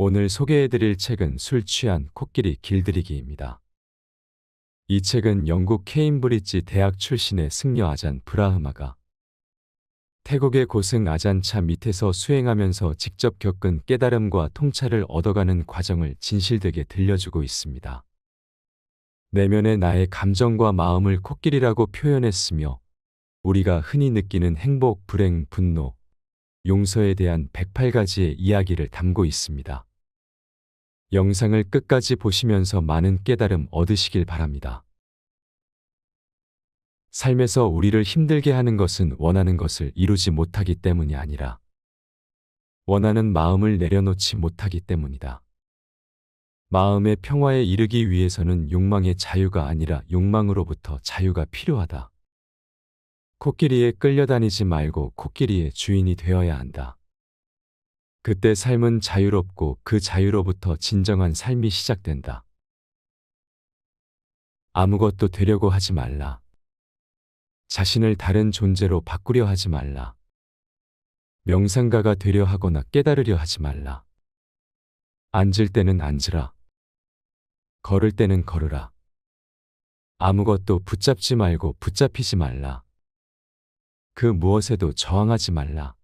오늘 소개해드릴 책은 술 취한 코끼리 길들이기입니다. 이 책은 영국 케임브리지 대학 출신의 승려 아잔 브라흐마가 태국의 고승 아잔차 밑에서 수행하면서 직접 겪은 깨달음과 통찰을 얻어가는 과정을 진실되게 들려주고 있습니다. 내면의 나의 감정과 마음을 코끼리라고 표현했으며 우리가 흔히 느끼는 행복, 불행, 분노, 용서에 대한 108가지의 이야기를 담고 있습니다. 영상을 끝까지 보시면서 많은 깨달음 얻으시길 바랍니다. 삶에서 우리를 힘들게 하는 것은 원하는 것을 이루지 못하기 때문이 아니라 원하는 마음을 내려놓지 못하기 때문이다. 마음의 평화에 이르기 위해서는 욕망의 자유가 아니라 욕망으로부터 자유가 필요하다. 코끼리에 끌려다니지 말고 코끼리의 주인이 되어야 한다. 그때 삶은 자유롭고 그 자유로부터 진정한 삶이 시작된다. 아무것도 되려고 하지 말라. 자신을 다른 존재로 바꾸려 하지 말라. 명상가가 되려 하거나 깨달으려 하지 말라. 앉을 때는 앉으라. 걸을 때는 걸으라. 아무것도 붙잡지 말고 붙잡히지 말라. 그 무엇에도 저항하지 말라.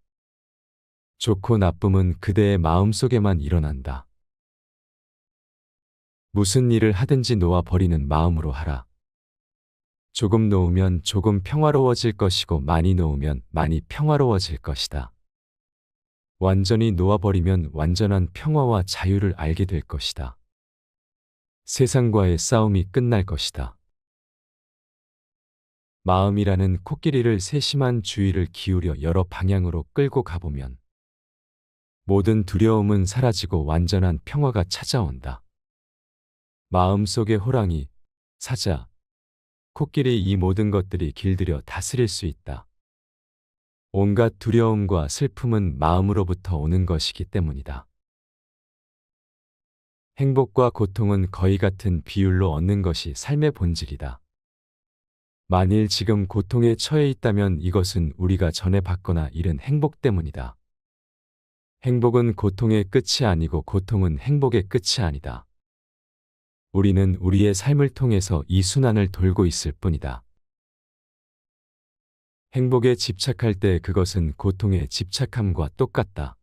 좋고 나쁨은 그대의 마음속에만 일어난다. 무슨 일을 하든지 놓아 버리는 마음으로 하라. 조금 놓으면 조금 평화로워질 것이고 많이 놓으면 많이 평화로워질 것이다. 완전히 놓아버리면 완전한 평화와 자유를 알게 될 것이다. 세상과의 싸움이 끝날 것이다. 마음이라는 코끼리를 세심한 주의를 기울여 여러 방향으로 끌고 가보면 모든 두려움은 사라지고 완전한 평화가 찾아온다. 마음속의 호랑이, 사자, 코끼리 이 모든 것들이 길들여 다스릴 수 있다. 온갖 두려움과 슬픔은 마음으로부터 오는 것이기 때문이다. 행복과 고통은 거의 같은 비율로 얻는 것이 삶의 본질이다. 만일 지금 고통에 처해 있다면 이것은 우리가 전에 받거나 잃은 행복 때문이다. 행복은 고통의 끝이 아니고 고통은 행복의 끝이 아니다. 우리는 우리의 삶을 통해서 이 순환을 돌고 있을 뿐이다. 행복에 집착할 때 그것은 고통에 집착함과 똑같다.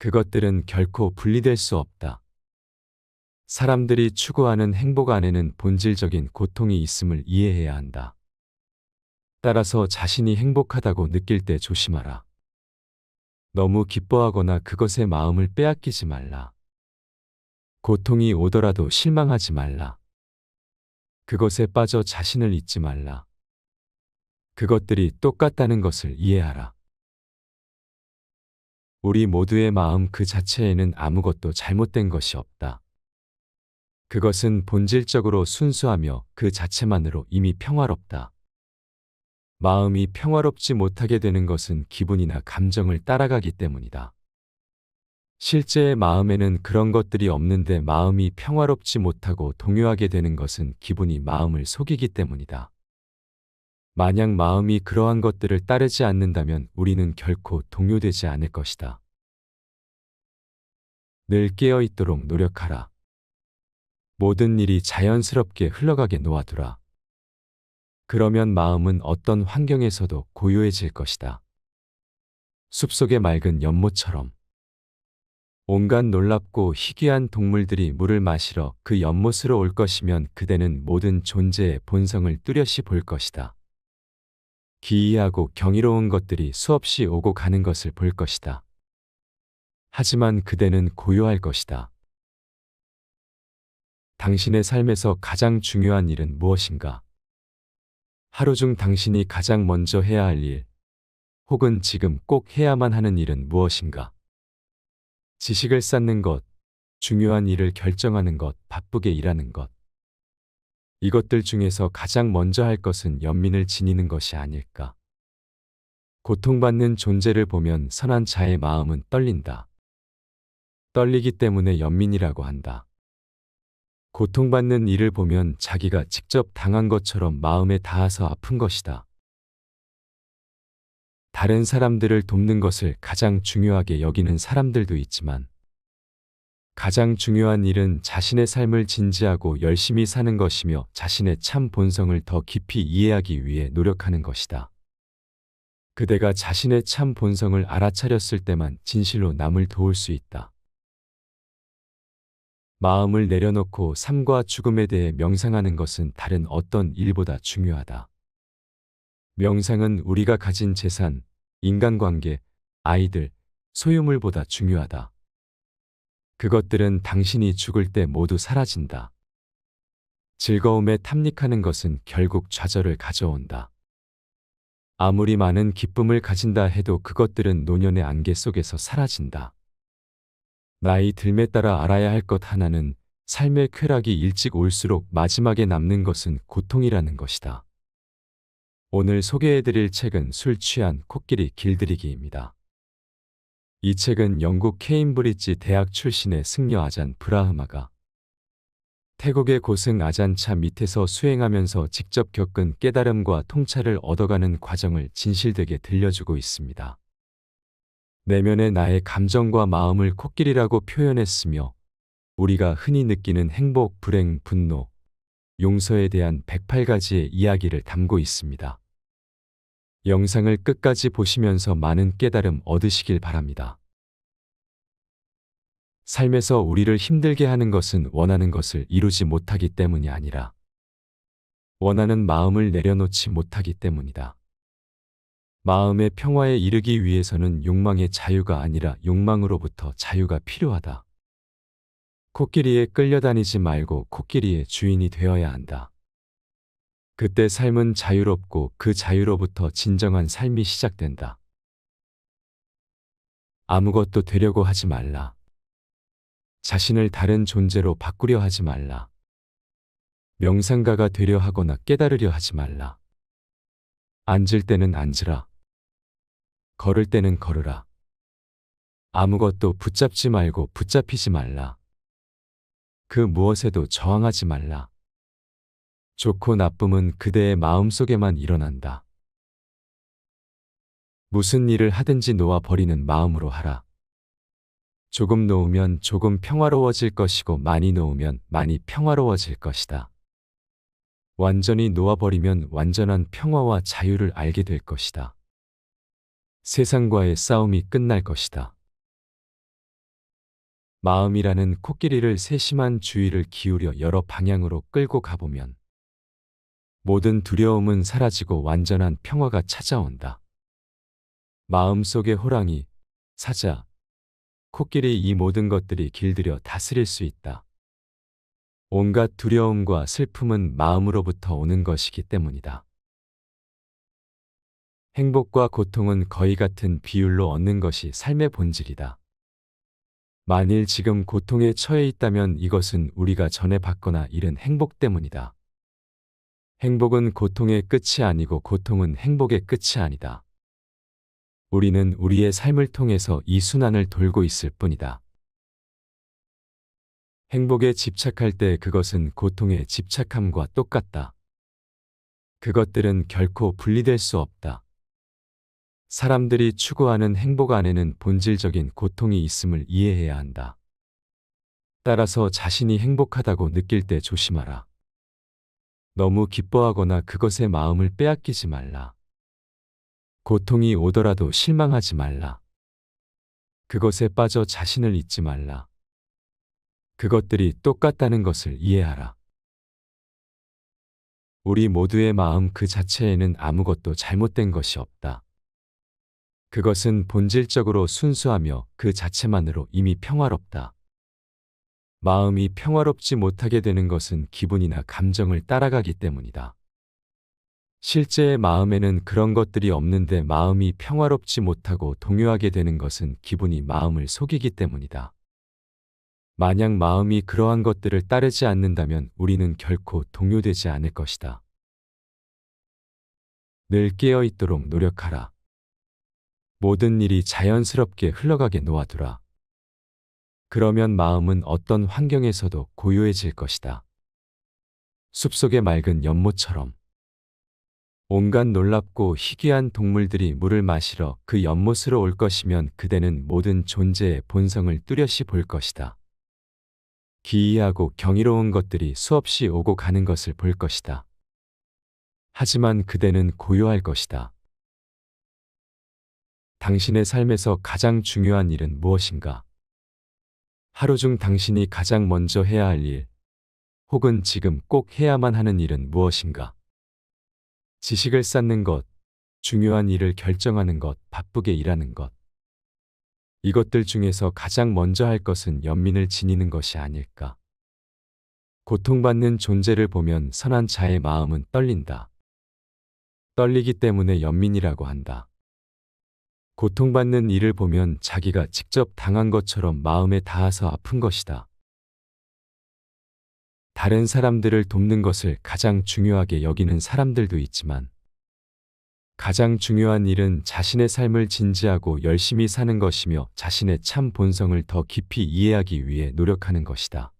그것들은 결코 분리될 수 없다. 사람들이 추구하는 행복 안에는 본질적인 고통이 있음을 이해해야 한다. 따라서 자신이 행복하다고 느낄 때 조심하라. 너무 기뻐하거나 그것의 마음을 빼앗기지 말라. 고통이 오더라도 실망하지 말라. 그것에 빠져 자신을 잊지 말라. 그것들이 똑같다는 것을 이해하라. 우리 모두의 마음 그 자체에는 아무것도 잘못된 것이 없다. 그것은 본질적으로 순수하며 그 자체만으로 이미 평화롭다. 마음이 평화롭지 못하게 되는 것은 기분이나 감정을 따라가기 때문이다. 실제의 마음에는 그런 것들이 없는데 마음이 평화롭지 못하고 동요하게 되는 것은 기분이 마음을 속이기 때문이다. 만약 마음이 그러한 것들을 따르지 않는다면 우리는 결코 동요되지 않을 것이다. 늘 깨어 있도록 노력하라. 모든 일이 자연스럽게 흘러가게 놓아두라. 그러면 마음은 어떤 환경에서도 고요해질 것이다. 숲속의 맑은 연못처럼 온갖 놀랍고 희귀한 동물들이 물을 마시러 그 연못으로 올 것이면 그대는 모든 존재의 본성을 뚜렷이 볼 것이다. 기이하고 경이로운 것들이 수없이 오고 가는 것을 볼 것이다. 하지만 그대는 고요할 것이다. 당신의 삶에서 가장 중요한 일은 무엇인가? 하루 중 당신이 가장 먼저 해야 할 일, 혹은 지금 꼭 해야만 하는 일은 무엇인가? 지식을 쌓는 것, 중요한 일을 결정하는 것, 바쁘게 일하는 것. 이것들 중에서 가장 먼저 할 것은 연민을 지니는 것이 아닐까. 고통받는 존재를 보면 선한 자의 마음은 떨린다. 떨리기 때문에 연민이라고 한다. 고통받는 이를 보면 자기가 직접 당한 것처럼 마음에 닿아서 아픈 것이다. 다른 사람들을 돕는 것을 가장 중요하게 여기는 사람들도 있지만 가장 중요한 일은 자신의 삶을 진지하고 열심히 사는 것이며 자신의 참 본성을 더 깊이 이해하기 위해 노력하는 것이다. 그대가 자신의 참 본성을 알아차렸을 때만 진실로 남을 도울 수 있다. 마음을 내려놓고 삶과 죽음에 대해 명상하는 것은 다른 어떤 일보다 중요하다. 명상은 우리가 가진 재산, 인간관계, 아이들, 소유물보다 중요하다. 그것들은 당신이 죽을 때 모두 사라진다. 즐거움에 탐닉하는 것은 결국 좌절을 가져온다. 아무리 많은 기쁨을 가진다 해도 그것들은 노년의 안개 속에서 사라진다. 나이 들매 따라 알아야 할 것 하나는 삶의 쾌락이 일찍 올수록 마지막에 남는 것은 고통이라는 것이다. 오늘 소개해드릴 책은 술 취한 코끼리 길들이기입니다. 이 책은 영국 케임브리지 대학 출신의 승려 아잔 브라흐마가 태국의 고승 아잔차 밑에서 수행하면서 직접 겪은 깨달음과 통찰을 얻어가는 과정을 진실되게 들려주고 있습니다. 내면의 나의 감정과 마음을 코끼리라고 표현했으며 우리가 흔히 느끼는 행복, 불행, 분노, 용서에 대한 108가지의 이야기를 담고 있습니다. 영상을 끝까지 보시면서 많은 깨달음 얻으시길 바랍니다. 삶에서 우리를 힘들게 하는 것은 원하는 것을 이루지 못하기 때문이 아니라 원하는 마음을 내려놓지 못하기 때문이다. 마음의 평화에 이르기 위해서는 욕망의 자유가 아니라 욕망으로부터 자유가 필요하다. 코끼리에 끌려다니지 말고 코끼리의 주인이 되어야 한다. 그때 삶은 자유롭고 그 자유로부터 진정한 삶이 시작된다. 아무것도 되려고 하지 말라. 자신을 다른 존재로 바꾸려 하지 말라. 명상가가 되려 하거나 깨달으려 하지 말라. 앉을 때는 앉으라. 걸을 때는 걸으라. 아무것도 붙잡지 말고 붙잡히지 말라. 그 무엇에도 저항하지 말라. 좋고 나쁨은 그대의 마음속에만 일어난다. 무슨 일을 하든지 놓아 버리는 마음으로 하라. 조금 놓으면 조금 평화로워질 것이고 많이 놓으면 많이 평화로워질 것이다. 완전히 놓아버리면 완전한 평화와 자유를 알게 될 것이다. 세상과의 싸움이 끝날 것이다. 마음이라는 코끼리를 세심한 주의를 기울여 여러 방향으로 끌고 가보면 모든 두려움은 사라지고 완전한 평화가 찾아온다. 마음 속의 호랑이, 사자, 코끼리 이 모든 것들이 길들여 다스릴 수 있다. 온갖 두려움과 슬픔은 마음으로부터 오는 것이기 때문이다. 행복과 고통은 거의 같은 비율로 얻는 것이 삶의 본질이다. 만일 지금 고통에 처해 있다면 이것은 우리가 전에 받거나 잃은 행복 때문이다. 행복은 고통의 끝이 아니고 고통은 행복의 끝이 아니다. 우리는 우리의 삶을 통해서 이 순환을 돌고 있을 뿐이다. 행복에 집착할 때 그것은 고통에 집착함과 똑같다. 그것들은 결코 분리될 수 없다. 사람들이 추구하는 행복 안에는 본질적인 고통이 있음을 이해해야 한다. 따라서 자신이 행복하다고 느낄 때 조심하라. 너무 기뻐하거나 그것의 마음을 빼앗기지 말라. 고통이 오더라도 실망하지 말라. 그것에 빠져 자신을 잊지 말라. 그것들이 똑같다는 것을 이해하라. 우리 모두의 마음 그 자체에는 아무것도 잘못된 것이 없다. 그것은 본질적으로 순수하며 그 자체만으로 이미 평화롭다. 마음이 평화롭지 못하게 되는 것은 기분이나 감정을 따라가기 때문이다. 실제의 마음에는 그런 것들이 없는데 마음이 평화롭지 못하고 동요하게 되는 것은 기분이 마음을 속이기 때문이다. 만약 마음이 그러한 것들을 따르지 않는다면 우리는 결코 동요되지 않을 것이다. 늘 깨어 있도록 노력하라. 모든 일이 자연스럽게 흘러가게 놓아두라. 그러면 마음은 어떤 환경에서도 고요해질 것이다. 숲속의 맑은 연못처럼 온갖 놀랍고 희귀한 동물들이 물을 마시러 그 연못으로 올 것이면 그대는 모든 존재의 본성을 뚜렷이 볼 것이다. 기이하고 경이로운 것들이 수없이 오고 가는 것을 볼 것이다. 하지만 그대는 고요할 것이다. 당신의 삶에서 가장 중요한 일은 무엇인가? 하루 중 당신이 가장 먼저 해야 할 일, 혹은 지금 꼭 해야만 하는 일은 무엇인가? 지식을 쌓는 것, 중요한 일을 결정하는 것, 바쁘게 일하는 것. 이것들 중에서 가장 먼저 할 것은 연민을 지니는 것이 아닐까. 고통받는 존재를 보면 선한 자의 마음은 떨린다. 떨리기 때문에 연민이라고 한다. 고통받는 이를 보면 자기가 직접 당한 것처럼 마음에 닿아서 아픈 것이다. 다른 사람들을 돕는 것을 가장 중요하게 여기는 사람들도 있지만 가장 중요한 일은 자신의 삶을 진지하고 열심히 사는 것이며 자신의 참 본성을 더 깊이 이해하기 위해 노력하는 것이다.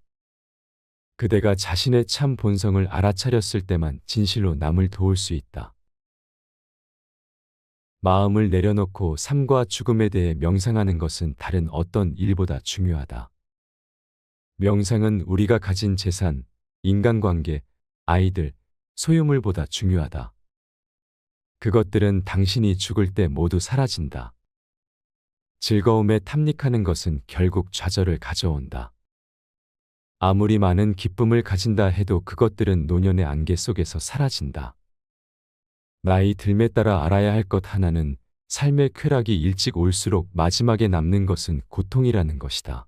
그대가 자신의 참 본성을 알아차렸을 때만 진실로 남을 도울 수 있다. 마음을 내려놓고 삶과 죽음에 대해 명상하는 것은 다른 어떤 일보다 중요하다. 명상은 우리가 가진 재산, 인간관계, 아이들, 소유물보다 중요하다. 그것들은 당신이 죽을 때 모두 사라진다. 즐거움에 탐닉하는 것은 결국 좌절을 가져온다. 아무리 많은 기쁨을 가진다 해도 그것들은 노년의 안개 속에서 사라진다. 나이 들매 따라 알아야 할 것 하나는 삶의 쾌락이 일찍 올수록 마지막에 남는 것은 고통이라는 것이다.